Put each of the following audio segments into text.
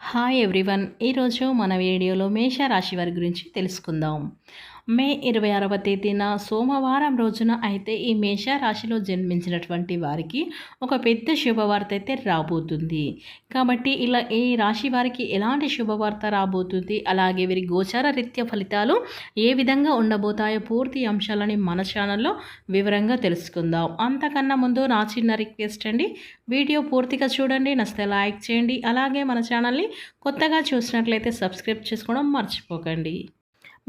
Hi everyone ఈరోజు మన వీడియోలో మేషరాశి వారి గురించి తెలుసుకుందాం. మే ఇరవై ఆరవ తేదీన సోమవారం రోజున అయితే ఈ మేషరాశిలో జన్మించినటువంటి వారికి ఒక పెద్ద శుభవార్త అయితే రాబోతుంది. కాబట్టి ఇలా ఈ రాశి వారికి ఎలాంటి శుభవార్త రాబోతుంది? అలాగే వీరి గోచార రీత్య ఫలితాలు ఏ విధంగా ఉండబోతాయో పూర్తి అంశాలని మన ఛానల్లో వివరంగా తెలుసుకుందాం. అంతకన్నా ముందు నా చిన్న రిక్వెస్ట్ అండి. వీడియో పూర్తిగా చూడండి నచ్చితే లైక్ చేయండి. అలాగే మన ఛానల్ని కొత్తగా చూసినట్లయితే సబ్స్క్రైబ్ చేసుకోవడం మర్చిపోకండి.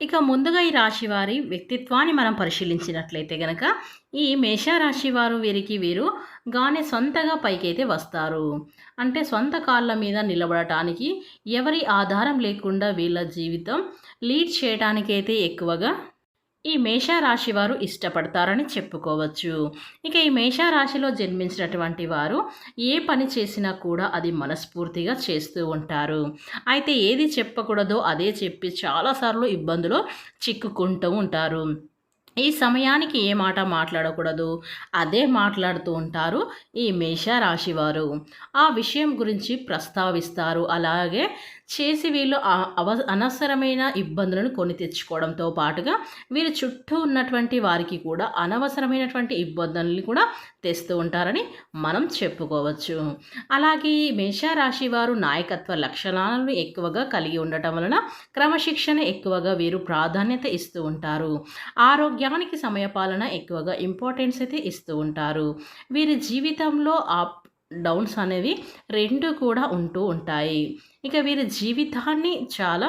ఇక ముందుగా ఈ రాశి వారి వ్యక్తిత్వాన్ని మనం పరిశీలించినట్లయితే గనక ఈ మేషరాశి వారు వీరికి వీరు గానే సొంతగా పైకైతే వస్తారు. అంటే సొంత కాళ్ళ మీద నిలబడటానికి ఎవరి ఆధారం లేకుండా వీళ్ళ జీవితం లీడ్ చేయడానికైతే ఎక్కువగా ఈ మేషరాశి వారు ఇష్టపడతారని చెప్పుకోవచ్చు. ఇక ఈ మేషరాశిలో జన్మించినటువంటి వారు ఏ పని చేసినా కూడా అది మనస్ఫూర్తిగా చేస్తూ ఉంటారు. అయితే ఏది చెప్పకూడదో అదే చెప్పి చాలాసార్లు ఇబ్బందులు చిక్కుకుంటూ ఉంటారు. ఈ సమయానికి ఏ మాట మాట్లాడకూడదు? అదే మాట్లాడుతూ ఉంటారు ఈ మేషరాశి వారు ఆ విషయం గురించి ప్రస్తావిస్తారు. అలాగే చేసి వీళ్ళు అవ అనవసరమైన ఇబ్బందులను కొని తెచ్చుకోవడంతో పాటుగా వీరి చుట్టూ ఉన్నటువంటి వారికి కూడా అనవసరమైనటువంటి ఇబ్బందుల్ని కూడా తెస్తూ ఉంటారని మనం చెప్పుకోవచ్చు. అలాగే ఈ మేషరాశి వారు నాయకత్వ లక్షణాలను ఎక్కువగా కలిగి ఉండటం వలన క్రమశిక్షణ ఎక్కువగా వీరు ప్రాధాన్యత ఇస్తూ ఉంటారు. ఆరోగ్యానికి సమయపాలన ఎక్కువగా ఇంపార్టెన్స్ అయితే ఇస్తూ ఉంటారు. వీరి జీవితంలో అప్ డౌన్స్ అనేవి రెండు కూడా ఉంటూ ఉంటాయి. ఇక వీరి జీవితాన్ని చాలా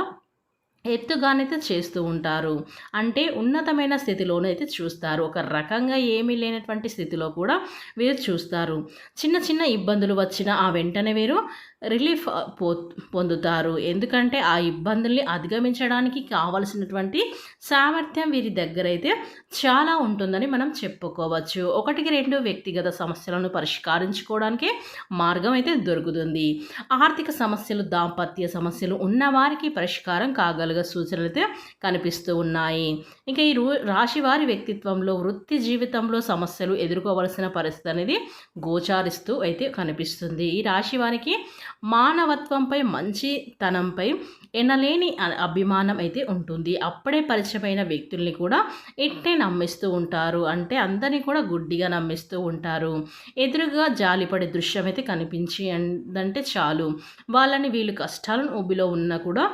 ఎత్తుగానైతే చేస్తూ ఉంటారు. అంటే ఉన్నతమైన స్థితిలోనైతే చూస్తారు. ఒక రకంగా ఏమీ లేనటువంటి స్థితిలో కూడా వీరు చూస్తారు. చిన్న చిన్న ఇబ్బందులు వచ్చినా ఆ వెంటనే వీరు రిలీఫ్ పో పొందుతారు. ఎందుకంటే ఆ ఇబ్బందుల్ని అధిగమించడానికి కావలసినటువంటి సామర్థ్యం వీరి దగ్గర అయితే చాలా ఉంటుందని మనం చెప్పుకోవచ్చు. ఒకటికి రెండు వ్యక్తిగత సమస్యలను పరిష్కరించుకోవడానికి మార్గం అయితే దొరుకుతుంది. ఆర్థిక సమస్యలు దాంపత్య సమస్యలు ఉన్నవారికి పరిష్కారం కాగలిగే సూచనలు అయితే కనిపిస్తూ ఉన్నాయి. ఇంకా ఈ రాశి వారి వ్యక్తిత్వంలో వృత్తి జీవితంలో సమస్యలు ఎదుర్కోవలసిన పరిస్థితి అనేది గోచారిస్తూ అయితే కనిపిస్తుంది. ఈ రాశి వారికి మానవత్వంపై మంచితనంపై ఎనలేని అభిమానం అయితే ఉంటుంది. అప్పుడే పరిచయమైన వ్యక్తుల్ని కూడా ఇట్టే నమ్మిస్తూ ఉంటారు. అంటే అందరినీ కూడా గుడ్డిగా నమ్మిస్తూ ఉంటారు. ఎదురుగా జాలిపడే దృశ్యం అయితే కనిపించి అంటే చాలు. వాళ్ళని వీళ్ళు కష్టాలను ఊబిలో ఉన్నా కూడా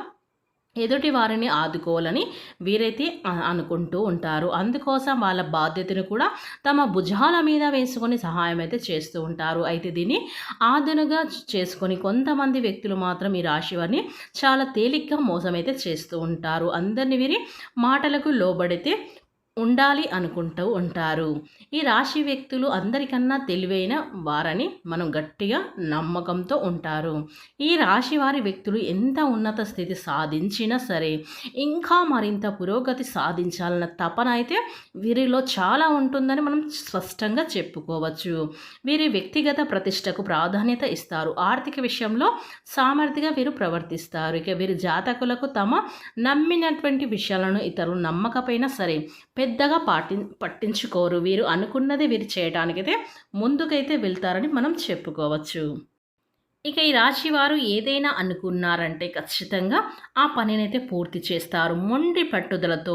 ఎదుటి వారిని ఆదుకోవాలని వీరైతే అనుకుంటూ ఉంటారు. అందుకోసం వాళ్ళ బాధ్యతను కూడా తమ భుజాల మీద వేసుకొని సహాయం అయితే చేస్తూ ఉంటారు. అయితే దీన్ని ఆదునుగా చేసుకొని కొంతమంది వ్యక్తులు మాత్రం ఈ రాశి వారిని చాలా తేలిగ్గా మోసం అయితే చేస్తూ ఉంటారు. అందరిని వీరి మాటలకు లోబడితే ఉండాలి అనుకుంటూ ఉంటారు. ఈ రాశి వ్యక్తులు అందరికన్నా తెలివైన వారని మనం గట్టిగా నమ్మకంతో ఉంటారు. ఈ రాశి వారి వ్యక్తులు ఎంత ఉన్నత స్థితి సాధించినా సరే ఇంకా మరింత పురోగతి సాధించాలన్న తపన అయితే వీరిలో చాలా ఉంటుందని మనం స్పష్టంగా చెప్పుకోవచ్చు. వీరి వ్యక్తిగత ప్రతిష్టకు ప్రాధాన్యత ఇస్తారు. ఆర్థిక విషయంలో సామర్థ్యంగా వీరు ప్రవర్తిస్తారు. ఇక వీరి జాతకులకు తమ నమ్మినటువంటి విషయాలను ఇతరులు నమ్మకపోయినా సరే పెద్దగా పాటి పట్టించుకోరు. వీరు అనుకున్నది వీరు చేయడానికైతే ముందుకైతే వెళ్తారని మనం చెప్పుకోవచ్చు. ఇక ఈ రాశి వారు ఏదైనా అనుకున్నారంటే ఖచ్చితంగా ఆ పనినైతే పూర్తి చేస్తారు. మొండి పట్టుదలతో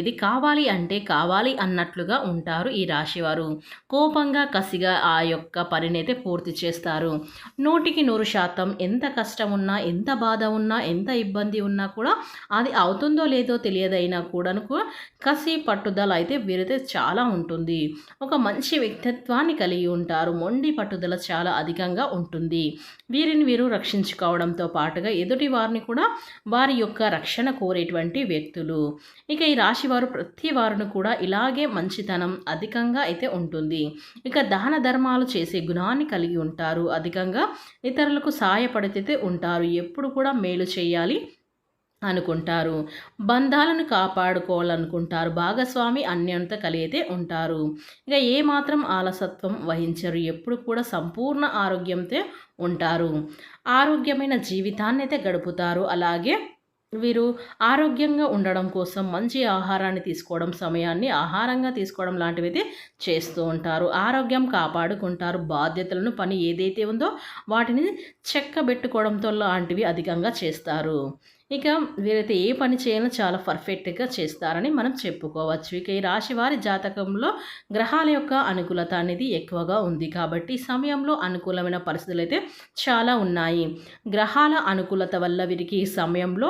ఇది కావాలి అంటే కావాలి అన్నట్లుగా ఉంటారు ఈ రాశివారు. కోపంగా కసిగా ఆ యొక్క పనినైతే పూర్తి చేస్తారు. నూటికి నూరు శాతం ఎంత కష్టం ఉన్నా ఎంత బాధ ఉన్నా ఎంత ఇబ్బంది ఉన్నా కూడా అది అవుతుందో లేదో తెలియదైనా కూడాను కసి పట్టుదల అయితే వీరైతే చాలా ఉంటుంది. ఒక మంచి వ్యక్తిత్వాన్ని కలిగి ఉంటారు. మొండి పట్టుదల చాలా అధికంగా ఉంటుంది. వీరిని వీరు రక్షించుకోవడంతో పాటుగా ఎదుటి వారిని కూడా వారి యొక్క రక్షణ కోరేటువంటి వ్యక్తులు. ఇక ఈ రాశి వారు ప్రతి వారిని కూడా ఇలాగే మంచితనం అధికంగా అయితే ఉంటుంది. ఇక దాన ధర్మాలు చేసే గుణాన్ని కలిగి ఉంటారు. అధికంగా ఇతరులకు సహాయపడితే ఉంటారు. ఎప్పుడు కూడా మేలు చేయాలి. అనుకుంటారు. బంధాలను కాపాడుకోవాలనుకుంటారు. భాగస్వామి అన్యంత కలిగితే ఉంటారు. ఇక ఏమాత్రం ఆలసత్వం వహించరు. ఎప్పుడు కూడా సంపూర్ణ ఆరోగ్యంతో ఉంటారు. ఆరోగ్యమైన జీవితాన్ని అయితే గడుపుతారు. అలాగే వీరు ఆరోగ్యంగా ఉండడం కోసం మంచి ఆహారాన్ని తీసుకోవడం సమయాన్ని ఆహారంగా తీసుకోవడం లాంటివి అయితే చేస్తూ ఉంటారు. ఆరోగ్యం కాపాడుకుంటారు. బాధ్యతలను పని ఏదైతే ఉందో వాటిని చెక్కబెట్టుకోవడంతో లాంటివి అధికంగా చేస్తారు. ఇక వీరైతే ఏ పని చేయాలో చాలా పర్ఫెక్ట్గా చేస్తారని మనం చెప్పుకోవచ్చు. ఇక ఈ రాశి వారి జాతకంలో గ్రహాల యొక్క అనుకూలత అనేది ఎక్కువగా ఉంది కాబట్టి సమయంలో అనుకూలమైన పరిస్థితులు అయితే చాలా ఉన్నాయి. గ్రహాల అనుకూలత వల్ల వీరికి ఈ సమయంలో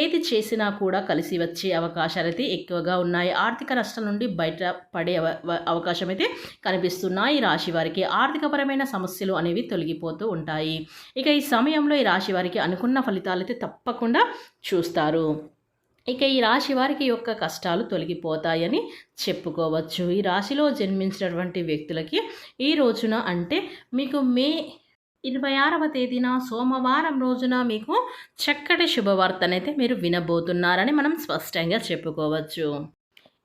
ఏది చేసినా కూడా కలిసి వచ్చే అవకాశాలు అయితే ఎక్కువగా ఉన్నాయి. ఆర్థిక నష్టం నుండి బయట పడే అవకాశం అయితే కనిపిస్తున్నాయి. రాశి వారికి ఆర్థికపరమైన సమస్యలు అనేవి తొలగిపోతూ ఉంటాయి. ఇక ఈ సమయంలో ఈ రాశి వారికి అనుకున్న ఫలితాలు అయితే తప్పకుండా చూస్తారు. ఇక ఈ రాశి వారికి యొక్క కష్టాలు తొలగిపోతాయని చెప్పుకోవచ్చు. ఈ రాశిలో జన్మించినటువంటి వ్యక్తులకి ఈ రోజున అంటే మీకు మే ఇరవై ఆరవ తేదీన సోమవారం రోజున మీకు చక్కటి శుభవార్తనైతే మీరు వినబోతున్నారని మనం స్పష్టంగా చెప్పుకోవచ్చు.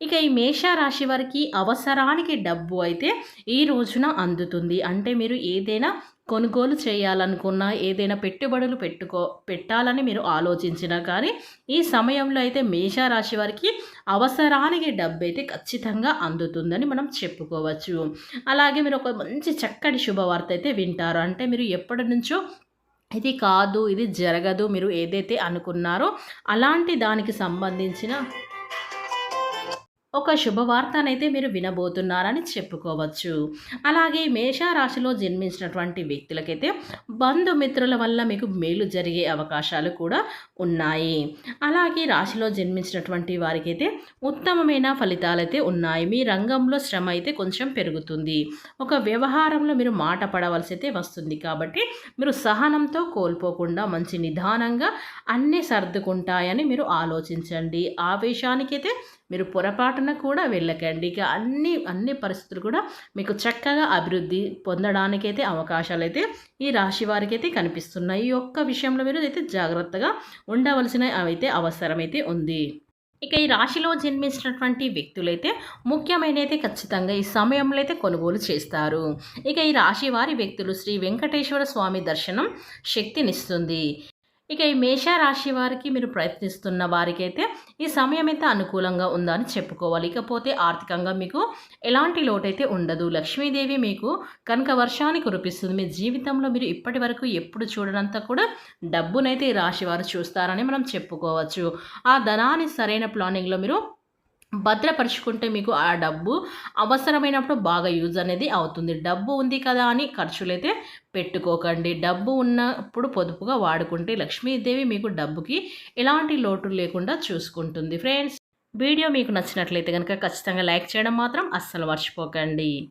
ఇక ఈ మేషరాశి వారికి అవసరానికి డబ్బు అయితే ఈ రోజున అందుతుంది. అంటే మీరు ఏదైనా కొనుగోలు చేయాలనుకున్నా ఏదైనా పెట్టుబడులు పెట్టుకో పెట్టాలని మీరు ఆలోచించినా కానీ ఈ సమయంలో అయితే మేషరాశి వారికి అవసరానికి డబ్బు అయితే ఖచ్చితంగా అందుతుందని మనం చెప్పుకోవచ్చు. అలాగే మీరు ఒక మంచి చక్కటి శుభవార్త అయితే వింటారు. అంటే మీరు ఎప్పటి నుంచో ఇది కాదు ఇది జరగదు మీరు ఏదైతే అనుకున్నారో అలాంటి దానికి సంబంధించిన ఒక శుభవార్తనైతే మీరు వినబోతున్నారని చెప్పుకోవచ్చు. అలాగే మేషారాశిలో జన్మించినటువంటి వ్యక్తులకైతే బంధుమిత్రుల వల్ల మీకు మేలు జరిగే అవకాశాలు కూడా ఉన్నాయి. అలాగే రాశిలో జన్మించినటువంటి వారికైతే ఉత్తమమైన ఫలితాలైతే ఉన్నాయి. మీ రంగంలో శ్రమ అయితే కొంచెం పెరుగుతుంది. ఒక వ్యవహారంలో మీరు మాట పడవలసి అయితే వస్తుంది కాబట్టి మీరు సహనంతో కోల్పోకుండా మంచి నిదానంగా అన్నీ సర్దుకుంటాయని మీరు ఆలోచించండి. ఆవేశానికైతే మీరు పొరపాటున కూడా వెళ్ళకండి. ఇక అన్ని అన్ని పరిస్థితులు కూడా మీకు చక్కగా అభివృద్ధి పొందడానికైతే అవకాశాలు అయితే ఈ రాశి వారికి అయితే కనిపిస్తున్నాయి. ఈ ఒక్క విషయంలో మీరు అయితే జాగ్రత్తగా ఉండవలసిన అయితే అవసరమైతే ఉంది. ఇక ఈ రాశిలో జన్మించినటువంటి వ్యక్తులైతే ముఖ్యమైన అయితే ఖచ్చితంగా ఈ సమయంలో అయితే కొనుగోలు చేస్తారు. ఇక ఈ రాశి వారి వ్యక్తులు శ్రీ వెంకటేశ్వర స్వామి దర్శనం శక్తినిస్తుంది. ఇక ఈ మేషరాశి వారికి మీరు ప్రయత్నిస్తున్న వారికైతే ఈ సమయం అయితే అనుకూలంగా ఉందని చెప్పుకోవాలి. ఇకపోతే ఆర్థికంగా మీకు ఎలాంటి లోటైతే ఉండదు. లక్ష్మీదేవి మీకు కనుక వర్షాన్ని కురిపిస్తుంది. మీ జీవితంలో మీరు ఇప్పటి వరకు ఎప్పుడు చూడనంత కూడా డబ్బునైతే ఈ రాశి వారు చూస్తారని మనం చెప్పుకోవచ్చు. ఆ ధనాన్ని సరైన ప్లానింగ్లో మీరు భద్రపరుచుకుంటే మీకు ఆ డబ్బు అవసరమైనప్పుడు బాగా యూజ్ అనేది అవుతుంది. డబ్బు ఉంది కదా అని ఖర్చులైతే పెట్టుకోకండి. డబ్బు ఉన్నప్పుడు పొదుపుగా వాడుకుంటే లక్ష్మీదేవి మీకు డబ్బుకి ఎలాంటి లోటు లేకుండా చూసుకుంటుంది. ఫ్రెండ్స్ వీడియో మీకు నచ్చినట్లయితే కనుక ఖచ్చితంగా లైక్ చేయడం మాత్రం అస్సలు మర్చిపోకండి.